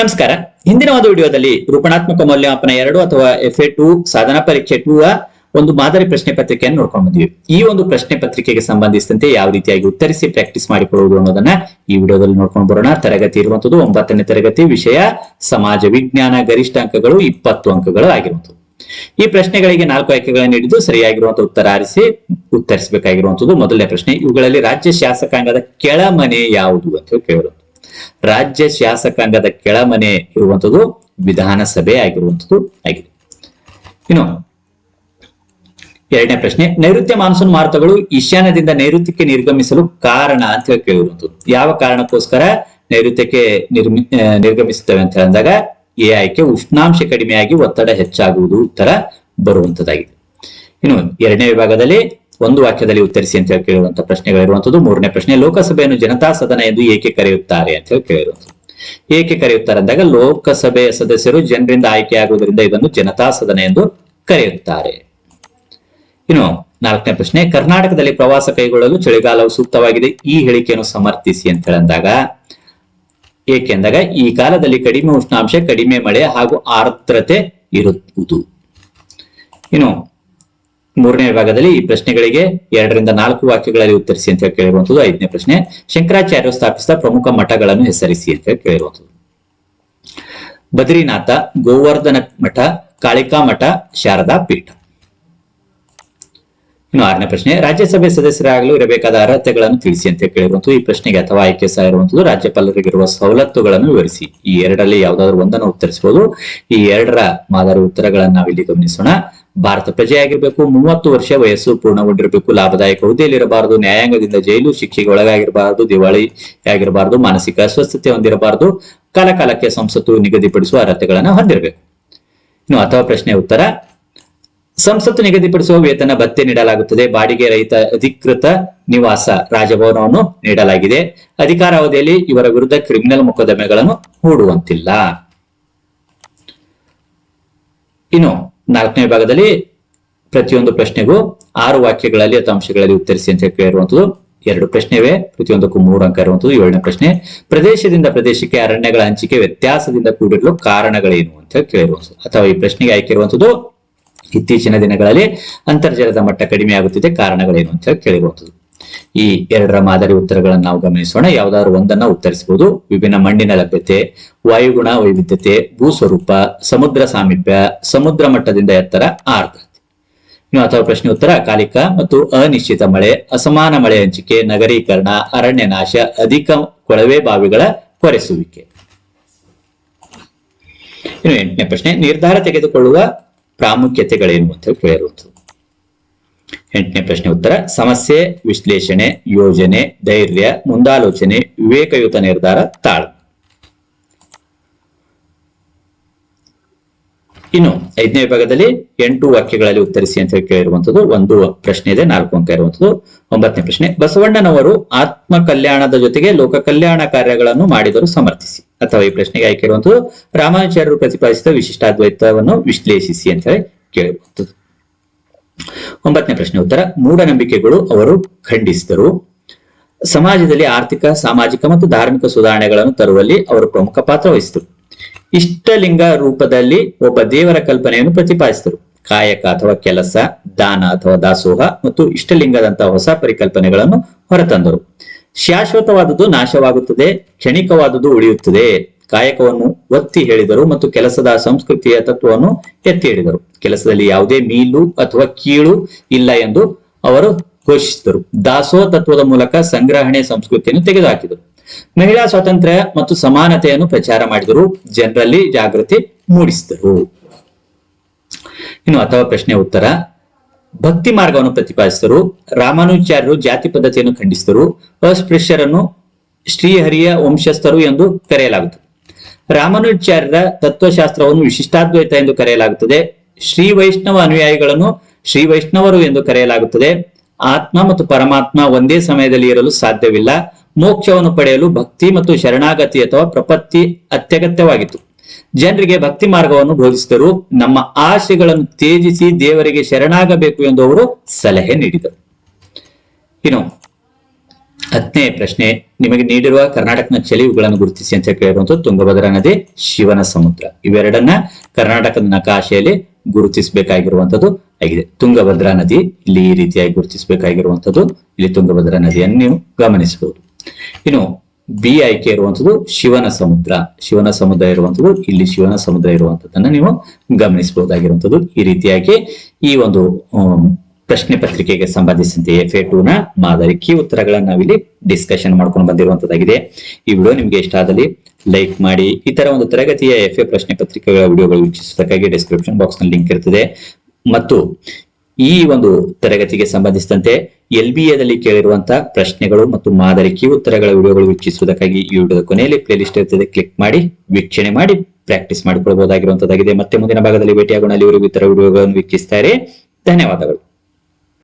ನಮಸ್ಕಾರ. ಹಿಂದಿನ ಒಂದು ವಿಡಿಯೋದಲ್ಲಿ ರೂಪಣಾತ್ಮಕ ಮೌಲ್ಯಮಾಪನ ಎರಡು ಅಥವಾ ಎಫ್ ಎ ಟು, ಸಾಧನಾ ಪರೀಕ್ಷೆ ಟೂ ಒಂದು ಮಾದರಿ ಪ್ರಶ್ನೆ ಪತ್ರಿಕೆಯನ್ನು ನೋಡ್ಕೊಂಡು ಬಂದಿವಿ ಈ ಒಂದು ಪ್ರಶ್ನೆ ಪತ್ರಿಕೆಗೆ ಸಂಬಂಧಿಸಿದಂತೆ ಯಾವ ರೀತಿಯಾಗಿ ಉತ್ತರಿಸಿ ಪ್ರಾಕ್ಟೀಸ್ ಮಾಡಿಕೊಳ್ಳುವುದು ಅನ್ನೋದನ್ನ ಈ ವಿಡಿಯೋದಲ್ಲಿ ನೋಡ್ಕೊಂಡು ಬರೋಣ. ತರಗತಿ ಇರುವಂತದ್ದು ಒಂಬತ್ತನೇ ತರಗತಿ, ವಿಷಯ, ಸಮಾಜ ವಿಜ್ಞಾನ, ಗರಿಷ್ಠ ಅಂಕಗಳು, ಇಪ್ಪತ್ತು ಅಂಕಗಳು ಆಗಿರುವಂತದ್ದು ಈ ಪ್ರಶ್ನೆಗಳಿಗೆ ನಾಲ್ಕು ಆಯ್ಕೆಗಳನ್ನು ನೀಡಿದ್ದು ಸರಿಯಾಗಿರುವಂತಹ ಉತ್ತರ ಆರಿಸಿ ಉತ್ತರಿಸಬೇಕಾಗಿರುವಂತದ್ದು ಮೊದಲನೇ ಪ್ರಶ್ನೆ. ಇವುಗಳಲ್ಲಿ ರಾಜ್ಯ ಶಾಸಕಾಂಗದ ಕೆಳಮನೆ ಯಾವುದು ಅಂತ ಕೇಳಿದ್ರು. ರಾಜ್ಯ ಶಾಸಕಾಂಗದ ಕೆಳಮನೆ ಇರುವಂತದ್ದು ವಿಧಾನಸಭೆ ಆಗಿರುವಂತದ್ದು ಆಗಿದೆ. ಇನ್ನು ಎರಡನೇ ಪ್ರಶ್ನೆ, ನೈಋತ್ಯ ಮಾನ್ಸೂನ್ ಮಾರುತಗಳು ಈಶಾನ್ಯದಿಂದ ನೈಋತ್ಯಕ್ಕೆ ನಿರ್ಗಮಿಸಲು ಕಾರಣ ಅಂತ ಹೇಳಿ ಯಾವ ಕಾರಣಕ್ಕೋಸ್ಕರ ನೈಋತ್ಯಕ್ಕೆ ನಿರ್ಮಿ ನಿರ್ಗಮಿಸುತ್ತವೆ ಅಂತ ಹೇಳಿದಾಗ ಎ ಆಯ್ಕೆ ಉಷ್ಣಾಂಶ ಕಡಿಮೆಯಾಗಿ ಒತ್ತಡ ಹೆಚ್ಚಾಗುವುದು ಉತ್ತರ ಬರುವಂತದ್ದಾಗಿದೆ ಇನ್ನು ಎರಡನೇ ವಿಭಾಗದಲ್ಲಿ ಒಂದು ವಾಕ್ಯದಲ್ಲಿ ಉತ್ತರಿಸಿ ಅಂತ ಹೇಳಿ ಕೇಳುವಂತ ಪ್ರಶ್ನೆಗಳಿರುವಂತದ್ದು ಮೂರನೇ ಪ್ರಶ್ನೆ, ಲೋಕಸಭೆಯನ್ನು ಜನತಾ ಸದನ ಎಂದು ಏಕೆ ಕರೆಯುತ್ತಾರೆ ಅಂತ ಹೇಳಿ ಕೇಳಿರುವಂತದ್ದು ಏಕೆ ಕರೆಯುತ್ತಾರೆ ಅಂದಾಗ ಲೋಕಸಭೆಯ ಸದಸ್ಯರು ಜನರಿಂದ ಆಯ್ಕೆಯಾಗುವುದರಿಂದ ಇದನ್ನು ಜನತಾ ಸದನ ಎಂದು ಕರೆಯುತ್ತಾರೆ. ಇನ್ನು ನಾಲ್ಕನೇ ಪ್ರಶ್ನೆ, ಕರ್ನಾಟಕದಲ್ಲಿ ಪ್ರವಾಸ ಕೈಗೊಳ್ಳಲು ಚಳಿಗಾಲವು ಸೂಕ್ತವಾಗಿದೆ. ಈ ಹೇಳಿಕೆಯನ್ನು ಸಮರ್ಥಿಸಿ ಅಂತ ಹೇಳಿದಾಗ ಏಕೆಂದಾಗ ಈ ಕಾಲದಲ್ಲಿ ಕಡಿಮೆ ಉಷ್ಣಾಂಶ, ಕಡಿಮೆ ಮಳೆ ಹಾಗೂ ಆರ್ದ್ರತೆ ಇರುವುದು. ಇನ್ನು ಮೂರನೇ ವಿಭಾಗದಲ್ಲಿ ಈ ಪ್ರಶ್ನೆಗಳಿಗೆ ಎರಡರಿಂದ ನಾಲ್ಕು ವಾಕ್ಯಗಳಲ್ಲಿ ಉತ್ತರಿಸಿ ಅಂತ ಹೇಳಿ ಕೇಳಿರುವಂತದ್ದು ಐದನೇ ಪ್ರಶ್ನೆ. ಶಂಕರಾಚಾರ್ಯರು ಸ್ಥಾಪಿಸಿದ ಪ್ರಮುಖ ಮಠಗಳನ್ನು ಹೆಸರಿಸಿ ಅಂತ ಹೇಳಿ ಕೇಳಿರುವಂತದ್ದು ಬದ್ರಿನಾಥ, ಗೋವರ್ಧನ ಮಠ, ಕಾಳಿಕಾ ಮಠ, ಶಾರದಾ ಪೀಠ. ಇನ್ನು ಆರನೇ ಪ್ರಶ್ನೆ, ರಾಜ್ಯಸಭೆ ಸದಸ್ಯರಾಗಲು ಇರಬೇಕಾದ ಅರ್ಹತೆಗಳನ್ನು ತಿಳಿಸಿ ಅಂತ ಕೇಳಿರುವಂತದ್ದು ಈ ಪ್ರಶ್ನೆಗೆ ಅಥವಾ ಆಯ್ಕೆ ಸಹ ಇರುವಂತದ್ದು ರಾಜ್ಯಪಾಲರಿಗಿರುವ ಸವಲತ್ತುಗಳನ್ನು ವಿವರಿಸಿ. ಈ ಎರಡರಲ್ಲಿ ಯಾವ್ದಾದ್ರು ಒಂದನ್ನು ಉತ್ತರಿಸಬಹುದು ಈ ಎರಡರ ಮಾದರಿ ಉತ್ತರಗಳನ್ನು ನಾವಿಲ್ಲಿ ಗಮನಿಸೋಣ. ಭಾರತ ಪ್ರಜೆಯಾಗಿರಬೇಕು ಮೂವತ್ತು ವರ್ಷ ವಯಸ್ಸು ಪೂರ್ಣಗೊಂಡಿರಬೇಕು, ಲಾಭದಾಯಕ ಹುದ್ದೆಯಲ್ಲಿರಬಾರದು, ನ್ಯಾಯಾಂಗದಿಂದ ಜೈಲು ಶಿಕ್ಷೆಗೆ ಒಳಗಾಗಿರಬಾರದು, ದಿವಾಳಿ ಆಗಿರಬಾರದು ಮಾನಸಿಕ ಅಸ್ವಸ್ಥತೆ ಹೊಂದಿರಬಾರದು, ಕಾಲಕಾಲಕ್ಕೆ ಸಂಸತ್ತು ನಿಗದಿಪಡಿಸುವ ಅರ್ಹತೆಗಳನ್ನು ಹೊಂದಿರಬೇಕು. ಇನ್ನು ಅಥವಾ ಪ್ರಶ್ನೆ ಉತ್ತರ, ಸಂಸತ್ತು ನಿಗದಿಪಡಿಸುವ ವೇತನ ಭತ್ಯೆ ನೀಡಲಾಗುತ್ತದೆ, ಬಾಡಿಗೆ ರಹಿತ ಅಧಿಕೃತ ನಿವಾಸ ರಾಜಭವನವನ್ನು ನೀಡಲಾಗಿದೆ, ಅಧಿಕಾರಾವಧಿಯಲ್ಲಿ ಇವರ ವಿರುದ್ಧ ಕ್ರಿಮಿನಲ್ ಮೊಕದ್ದಮೆಗಳನ್ನು ಹೂಡುವಂತಿಲ್ಲ. ಇನ್ನು ನಾಲ್ಕನೇ ಭಾಗದಲ್ಲಿ ಪ್ರತಿಯೊಂದು ಪ್ರಶ್ನೆಗೂ ಆರು ವಾಕ್ಯಗಳಲ್ಲಿ ಅಥವಾ ಅಂಶಗಳಲ್ಲಿ ಉತ್ತರಿಸಿ ಅಂತ ಕೇಳಿರುವಂತದ್ದು ಎರಡು ಪ್ರಶ್ನೆವೆ, ಪ್ರತಿಯೊಂದಕ್ಕೂ ಮೂರು ಅಂಕ ಇರುವಂತದ್ದು ಏಳನೇ ಪ್ರಶ್ನೆ. ಪ್ರದೇಶದಿಂದ ಪ್ರದೇಶಕ್ಕೆ ಅರಣ್ಯಗಳ ಹಂಚಿಕೆ ವ್ಯತ್ಯಾಸದಿಂದ ಕೂಡಿರಲು ಕಾರಣಗಳೇನು ಅಂತ ಕೇಳಿರುವಂತದ್ದು. ಅಥವಾ ಈ ಪ್ರಶ್ನೆಗೆ ಆಯ್ಕೆ ಇರುವಂತದ್ದು ಇತ್ತೀಚಿನ ದಿನಗಳಲ್ಲಿ ಅಂತರ್ಜಲದ ಮಟ್ಟ ಕಡಿಮೆ ಆಗುತ್ತಿದೆ, ಕಾರಣಗಳೇನು ಅಂತ ಕೇಳಿರುವಂತದ್ದು. ಈ ಎರಡರ ಮಾದರಿ ಉತ್ತರಗಳನ್ನು ನಾವು ಗಮನಿಸೋಣ. ಯಾವ್ದಾದ್ರು ಒಂದನ್ನ ಉತ್ತರಿಸಬಹುದು. ವಿಭಿನ್ನ ಮಣ್ಣಿನ ಲಭ್ಯತೆ, ವಾಯುಗುಣ ವೈವಿಧ್ಯತೆ, ಭೂಸ್ವರೂಪ, ಸಮುದ್ರ ಸಾಮೀಪ್ಯ, ಸಮುದ್ರ ಮಟ್ಟದಿಂದ ಎತ್ತರ ಆರ್ದ್ರತೆ. ಇನ್ನು ಅಥವಾ ಪ್ರಶ್ನೆ ಉತ್ತರ, ಕಾಲಿಕ ಮತ್ತು ಅನಿಶ್ಚಿತ ಮಳೆ, ಅಸಮಾನ ಮಳೆ ಹಂಚಿಕೆ, ನಗರೀಕರಣ, ಅರಣ್ಯ ನಾಶ, ಅಧಿಕ ಕೊಳವೆ ಬಾವಿಗಳ ಕೊರೆಸುವಿಕೆ. ಇನ್ನು ಎಂಟನೇ ಪ್ರಶ್ನೆ, ನಿರ್ಧಾರ ತೆಗೆದುಕೊಳ್ಳುವ ಪ್ರಾಮುಖ್ಯತೆಗಳೇನು ಅಂತ ಕೇಳಿರುವಂಥದ್ದು ಎಂಟನೇ ಪ್ರಶ್ನೆ ಉತ್ತರ. ಸಮಸ್ಯೆ, ವಿಶ್ಲೇಷಣೆ, ಯೋಜನೆ, ಧೈರ್ಯ, ಮುಂದಾಲೋಚನೆ, ವಿವೇಕಯುತ ನಿರ್ಧಾರ ತಾಳ್ ಇನ್ನು ಐದನೇ ವಿಭಾಗದಲ್ಲಿ ಎಂಟು ವಾಕ್ಯಗಳಲ್ಲಿ ಉತ್ತರಿಸಿ ಅಂತ ಹೇಳಿ ಕೇಳಿರುವಂತದ್ದು ಒಂದು ಪ್ರಶ್ನೆ ಇದೆ, ನಾಲ್ಕು ಅಂಕ ಇರುವಂತದ್ದು ಒಂಬತ್ತನೇ ಪ್ರಶ್ನೆ, ಬಸವಣ್ಣನವರು ಆತ್ಮ ಕಲ್ಯಾಣದ ಜೊತೆಗೆ ಲೋಕ ಕಲ್ಯಾಣ ಕಾರ್ಯಗಳನ್ನು ಮಾಡಿದರು ಸಮರ್ಥಿಸಿ. ಅಥವಾ ಈ ಪ್ರಶ್ನೆಗೆ ಆಯ್ಕೆ ಇರುವಂತದ್ದು ರಾಮಾನುಚಾರ್ಯರು ಪ್ರತಿಪಾದಿಸಿದ ವಿಶಿಷ್ಟಾದ್ವೈತವನ್ನು ವಿಶ್ಲೇಷಿಸಿ ಅಂತ ಹೇಳಿ ಕೇಳಿರುವಂತದ್ದು ಒಂಬತ್ತನೇ ಪ್ರಶ್ನೆ ಉತ್ತರ. ಮೂಢನಂಬಿಕೆಗಳು ಅವರು ಖಂಡಿಸಿದರು. ಸಮಾಜದಲ್ಲಿ ಆರ್ಥಿಕ, ಸಾಮಾಜಿಕ ಮತ್ತು ಧಾರ್ಮಿಕ ಸುಧಾರಣೆಗಳನ್ನು ತರುವಲ್ಲಿ ಅವರು ಪ್ರಮುಖ ಪಾತ್ರ ವಹಿಸಿದರು. ಇಷ್ಟಲಿಂಗ ರೂಪದಲ್ಲಿ ಒಬ್ಬ ದೇವರ ಕಲ್ಪನೆಯನ್ನು ಪ್ರತಿಪಾದಿಸಿದರು. ಕಾಯಕ ಅಥವಾ ಕೆಲಸ, ದಾನ ಅಥವಾ ದಾಸೋಹ ಮತ್ತು ಇಷ್ಟಲಿಂಗದಂತಹ ಹೊಸ ಪರಿಕಲ್ಪನೆಗಳನ್ನು ಹೊರತಂದರು. ಶಾಶ್ವತವಾದುದು ನಾಶವಾಗುತ್ತದೆ ಕ್ಷಣಿಕವಾದುದು ಉಳಿಯುತ್ತದೆ. ಕಾಯಕವನ್ನು ಒತ್ತಿ ಹೇಳಿದರು ಮತ್ತು ಕೆಲಸದ ಸಂಸ್ಕೃತಿಯ ತತ್ವವನ್ನು ಎತ್ತಿ ಹೇಳಿದರು. ಕೆಲಸದಲ್ಲಿ ಯಾವುದೇ ಮೀಲು ಅಥವಾ ಕೀಳು ಇಲ್ಲ ಎಂದು ಅವರು ಘೋಷಿಸಿದರು. ದಾಸೋ ತತ್ವದ ಮೂಲಕ ಸಂಗ್ರಹಣೆ ಸಂಸ್ಕೃತಿಯನ್ನು ತೆಗೆದುಹಾಕಿದರು. ಮಹಿಳಾ ಸ್ವಾತಂತ್ರ್ಯ ಮತ್ತು ಸಮಾನತೆಯನ್ನು ಪ್ರಚಾರ ಮಾಡಿದರು. ಜನರಲ್ಲಿ ಜಾಗೃತಿ ಮೂಡಿಸಿದರು. ಇನ್ನು ಅಥವಾ ಪ್ರಶ್ನೆ ಉತ್ತರ. ಭಕ್ತಿ ಮಾರ್ಗವನ್ನು ಪ್ರತಿಪಾದಿಸಿದರು. ರಾಮಾನುಚಾರ್ಯರು ಜಾತಿ ಪದ್ಧತಿಯನ್ನು ಖಂಡಿಸಿದರು. ಅಸ್ಪೃಶ್ಯರನ್ನು ಶ್ರೀಹರಿಯ ವಂಶಸ್ಥರು ಎಂದು ಕರೆಯಲಾಗುತ್ತದೆ. ರಾಮಾನುಚಾರ್ಯರ ತತ್ವಶಾಸ್ತ್ರವನ್ನು ವಿಶಿಷ್ಟಾದ್ವೈತ ಎಂದು ಕರೆಯಲಾಗುತ್ತದೆ. ಶ್ರೀ ವೈಷ್ಣವ ಅನುಯಾಯಿಗಳನ್ನು ಶ್ರೀ ವೈಷ್ಣವರು ಎಂದು ಕರೆಯಲಾಗುತ್ತದೆ. ಆತ್ಮ ಮತ್ತು ಪರಮಾತ್ಮ ಒಂದೇ ಸಮಯದಲ್ಲಿ ಇರಲು ಸಾಧ್ಯವಿಲ್ಲ. ಮೋಕ್ಷವನ್ನು ಪಡೆಯಲು ಭಕ್ತಿ ಮತ್ತು ಶರಣಾಗತಿ ಅಥವಾ ಪ್ರಪತ್ತಿ ಅತ್ಯಗತ್ಯವಾಗಿತ್ತು. ಜನರಿಗೆ ಭಕ್ತಿ ಮಾರ್ಗವನ್ನು ಬೋಧಿಸಿದರು. ನಮ್ಮ ಆಶೆಗಳನ್ನು ತ್ಯಜಿಸಿ ದೇವರಿಗೆ ಶರಣಾಗಬೇಕು ಎಂದು ಅವರು ಸಲಹೆ ನೀಡಿದರು. ಇನ್ನು ಹತ್ತನೇ ಪ್ರಶ್ನೆ, ನಿಮಗೆ ನೀಡಿರುವ ಕರ್ನಾಟಕದ ಚಳಿವುಗಳನ್ನು ಗುರುತಿಸಿ ಅಂತ ಕೇಳಿರುವಂತದ್ದು ತುಂಗಭದ್ರಾ ನದಿ, ಶಿವನ ಸಮುದ್ರ. ಇವೆರಡನ್ನ ಕರ್ನಾಟಕದ ನಕಾಶೆಯಲ್ಲಿ ಗುರುತಿಸಬೇಕಾಗಿರುವಂತದ್ದು ಆಗಿದೆ. ತುಂಗಭದ್ರಾ ನದಿ ಇಲ್ಲಿ ಈ ರೀತಿಯಾಗಿ ಗುರುತಿಸಬೇಕಾಗಿರುವಂತದ್ದು ಇಲ್ಲಿ ತುಂಗಭದ್ರಾ ನದಿಯನ್ನು ನೀವು ಗಮನಿಸಬಹುದು. ಇನ್ನು ಬಿ ಆಯ್ಕೆ ಇರುವಂತದ್ದು ಶಿವನ ಸಮುದ್ರ. ಶಿವನ ಸಮುದ್ರ ಇರುವಂತದ್ದು ಇಲ್ಲಿ ಶಿವನ ಸಮುದ್ರ ಇರುವಂತದ್ದನ್ನ ನೀವು ಗಮನಿಸಬಹುದಾಗಿರುವಂತದ್ದು ಈ ರೀತಿಯಾಗಿ ಈ ಒಂದು ಪ್ರಶ್ನೆ ಪತ್ರಿಕೆಗೆ ಸಂಬಂಧಿಸಿದಂತೆ ಎಫ್ ಎ ಟೂ ನ ಮಾದರಿ ಕೀ ಉತ್ತರಗಳನ್ನು ನಾವಿಲ್ಲಿ ಡಿಸ್ಕಷನ್ ಮಾಡ್ಕೊಂಡು ಬಂದಿರುವಂತದ್ದಾಗಿದೆ. ಈ ವಿಡಿಯೋ ನಿಮ್ಗೆ ಇಷ್ಟ ಆದಲ್ಲಿ ಲೈಕ್ ಮಾಡಿ, ಈ ತರ ಒಂದು ತರಗತಿಯ ಎಫ್ ಎ ಪ್ರಶ್ನೆ ಪತ್ರಿಕೆಗಳ ವಿಡಿಯೋಗಳು ವೀಕ್ಷಿಸೋದಕ್ಕಾಗಿ ಡಿಸ್ಕ್ರಿಪ್ಷನ್ ಬಾಕ್ಸ್ನಲ್ಲಿ ಲಿಂಕ್ ಇರ್ತದೆ. ಮತ್ತು ಈ ಒಂದು ತರಗತಿಗೆ ಸಂಬಂಧಿಸಿದಂತೆ ಎಲ್ ಬಿ ಎದಲ್ಲಿ ಕೇಳಿರುವಂತಹ ಪ್ರಶ್ನೆಗಳು ಮತ್ತು ಮಾದರಿ ಕೀ ಉತ್ತರಗಳ ವಿಡಿಯೋಗಳು ವೀಕ್ಷಿಸುವುದಕ್ಕಾಗಿ ಈ ವಿಡಿಯೋದ ಕೊನೆಯಲ್ಲಿ ಪ್ಲೇ ಲಿಸ್ಟ್ ಇರ್ತದೆ. ಕ್ಲಿಕ್ ಮಾಡಿ, ವೀಕ್ಷಣೆ ಮಾಡಿ ಪ್ರಾಕ್ಟೀಸ್ ಮಾಡಿಕೊಳ್ಳಬಹುದಾಗಿರುವಂತದ್ದಾಗಿದೆ ಮತ್ತೆ ಮುಂದಿನ ಭಾಗದಲ್ಲಿ ಭೇಟಿಯಾಗೋಣ. ಅಲ್ಲಿವರೆಗೂ ಇತರ ವಿಡಿಯೋಗಳನ್ನು ವೀಕ್ಷಿಸ್ತಾರೆ. ಧನ್ಯವಾದಗಳು.